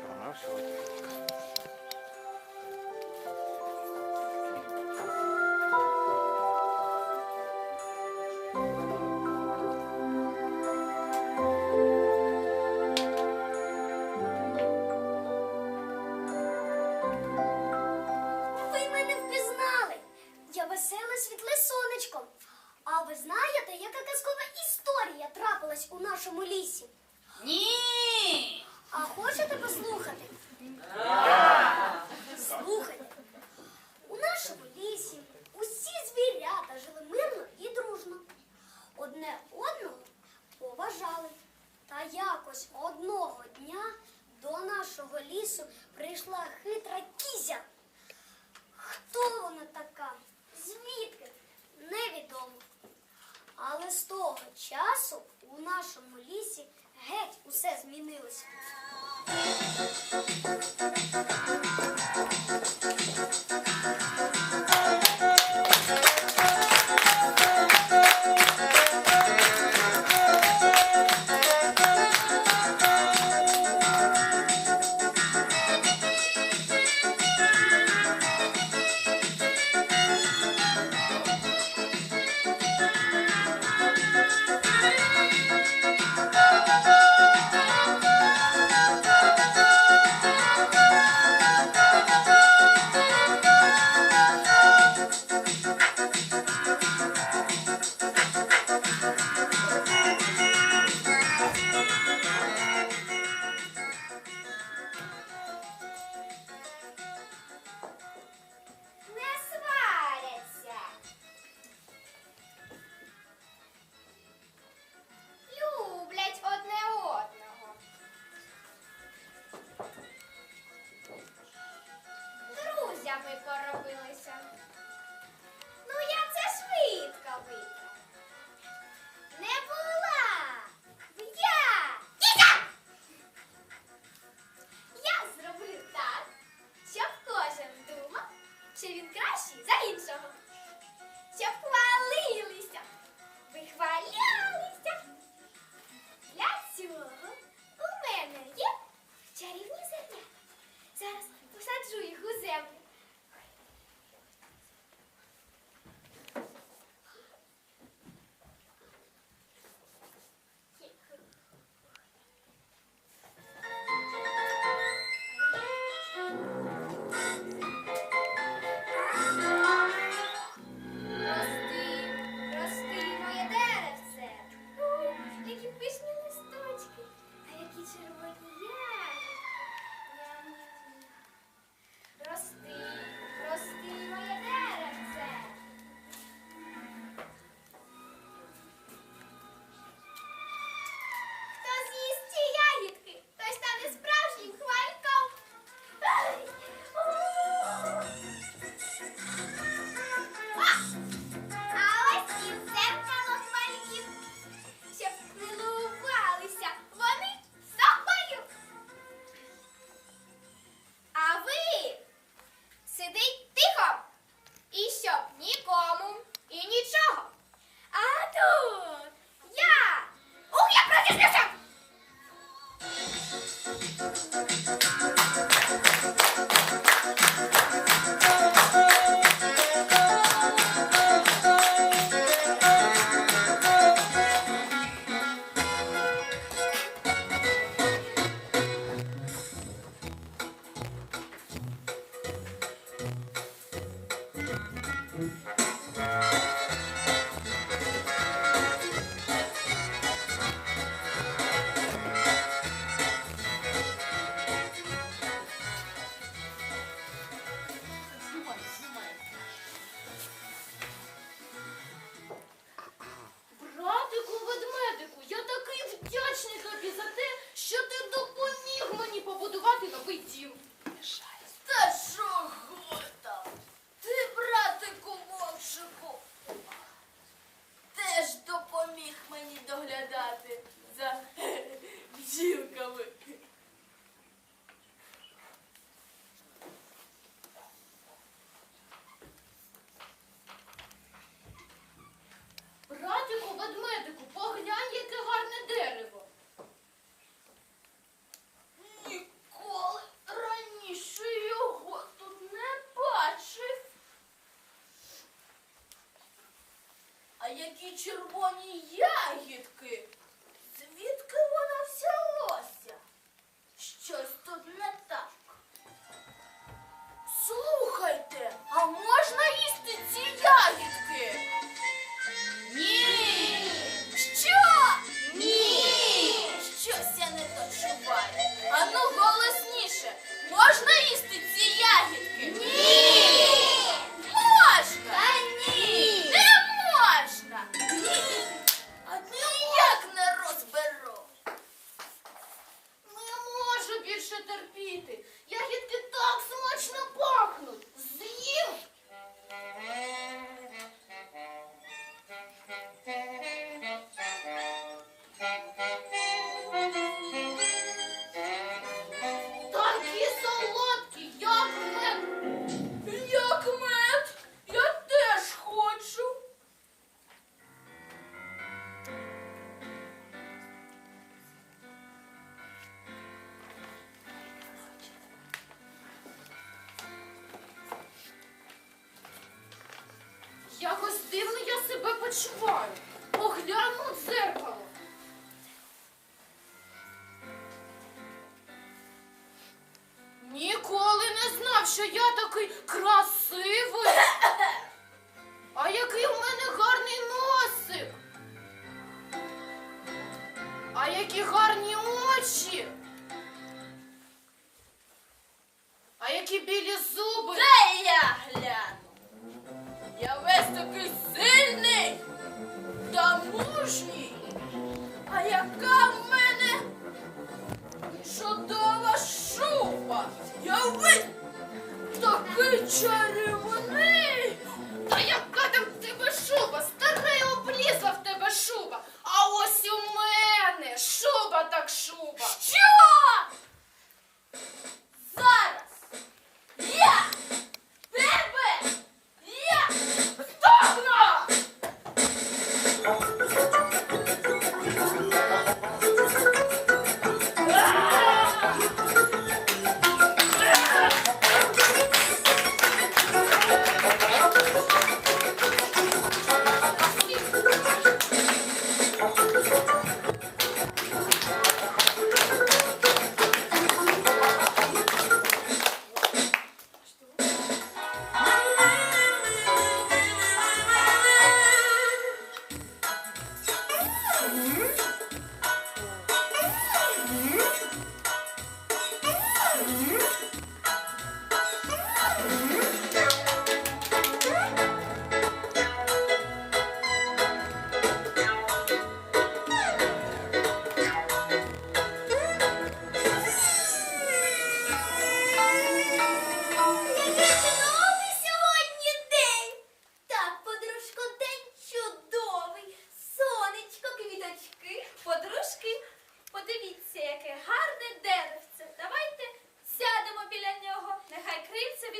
всього-навсього дівчинка. З того часу у нашому лісі геть усе змінилося. them. які червоні ягідки.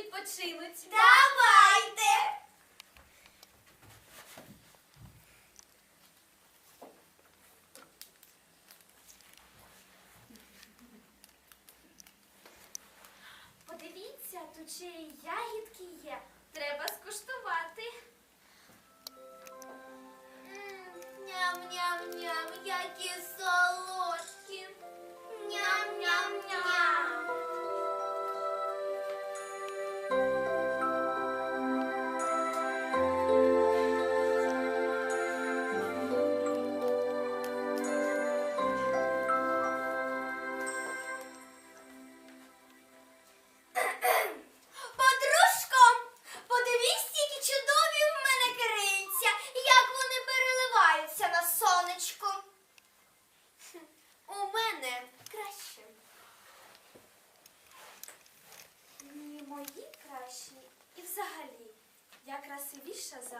Відпочинуть. Давайте! Красивіша за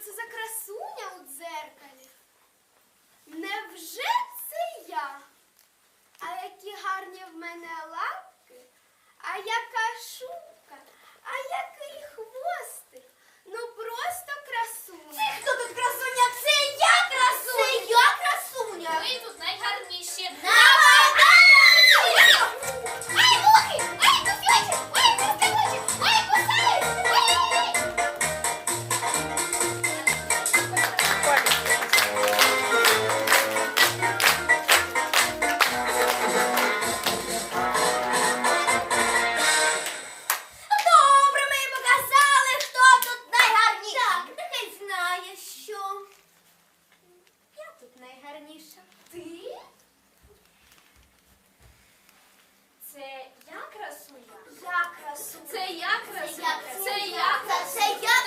precisa crescer найгарніша ти? Це я красуня? Я красуня. Це я красуня. Це я красуня. Це я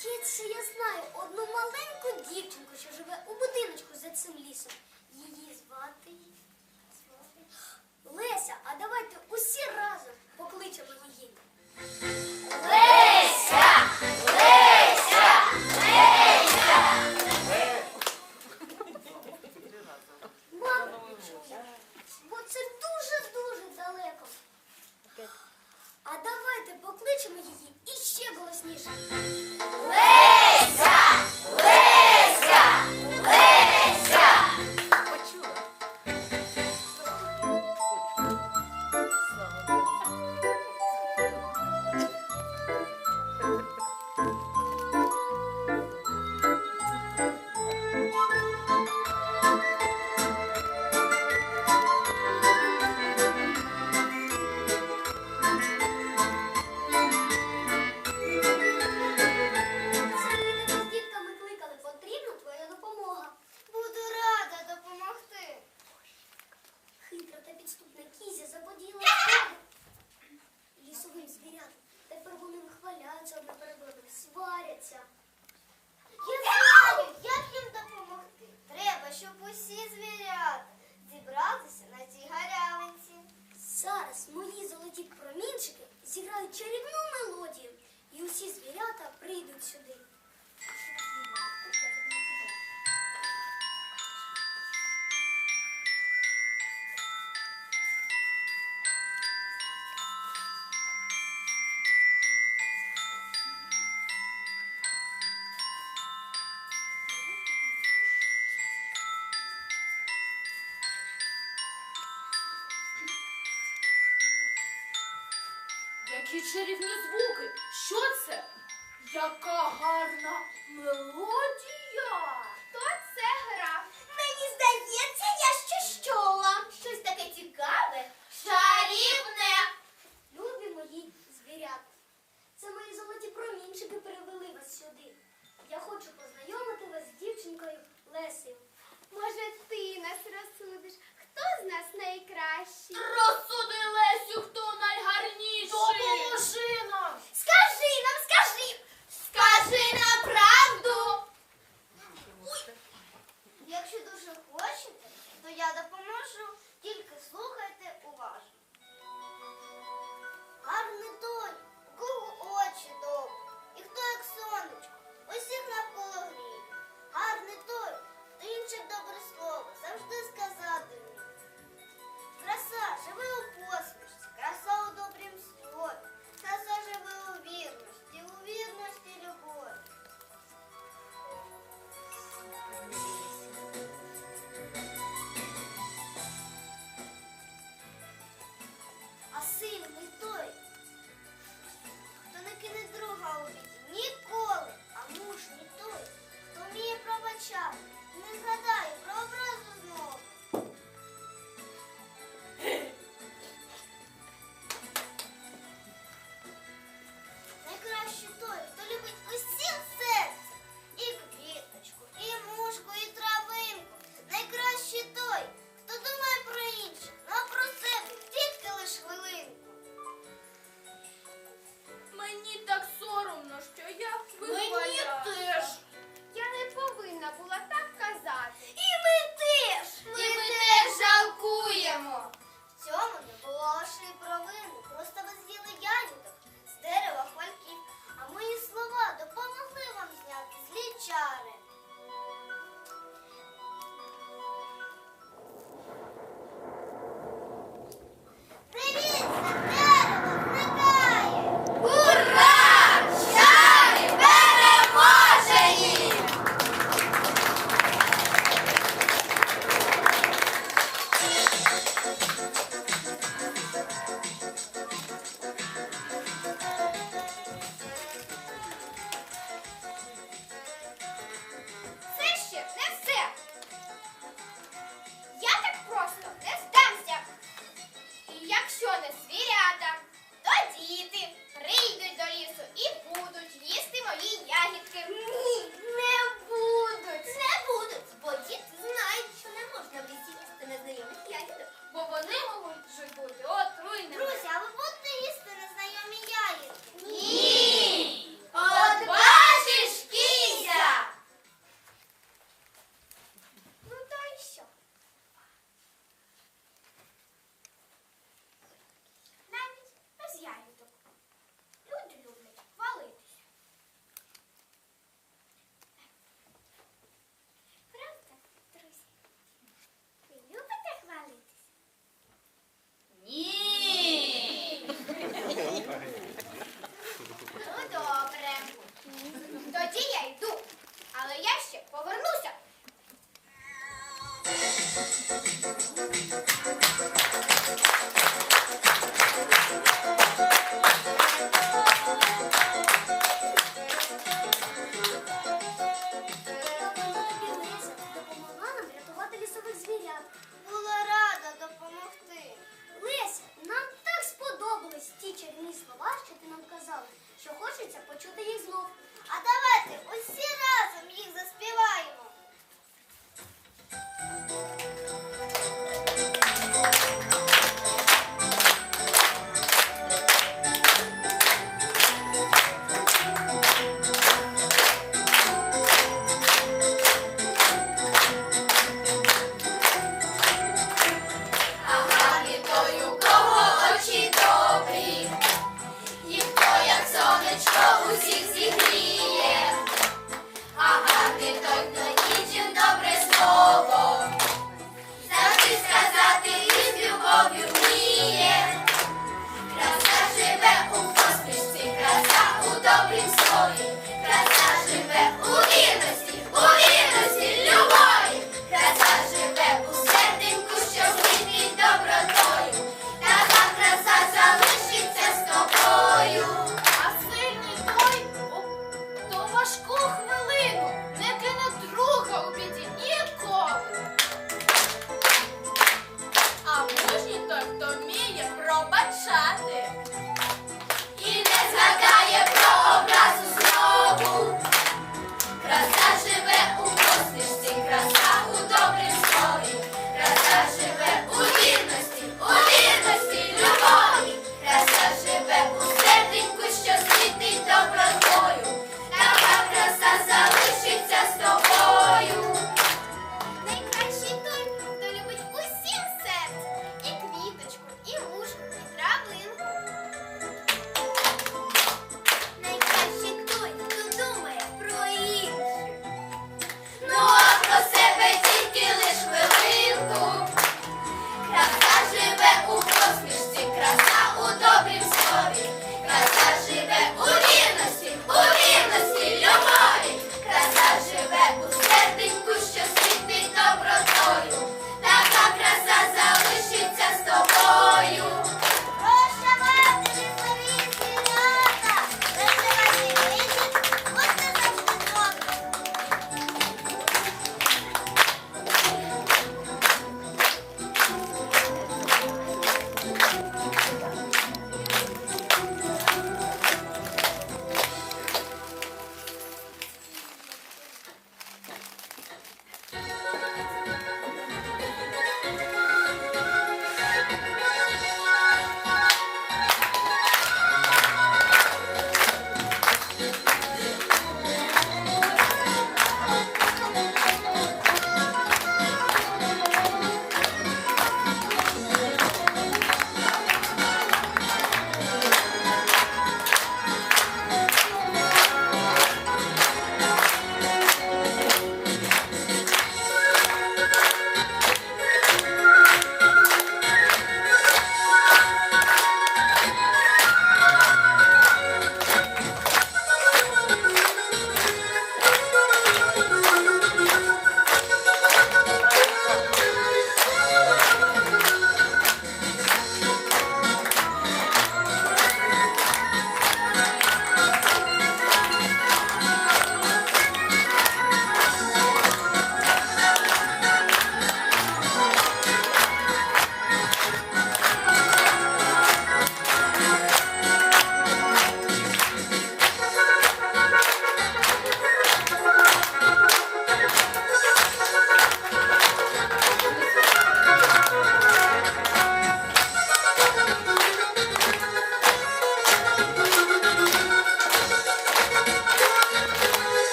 Хід, що я знаю одну маленьку дівчинку, що живе у будиночку за цим лісом. Які чарівні звуки! Що це? Яка гарна мелодія!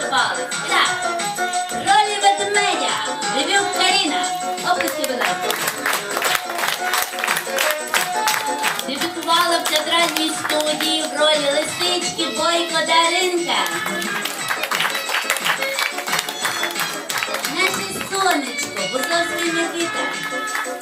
І так, ролі ведмедя Ревюк Каріна. Описки, будь ласка. Дебютувала в театральній студії в ролі лисички Бойко Даринка. Наше сонечко, Бузовський Микита.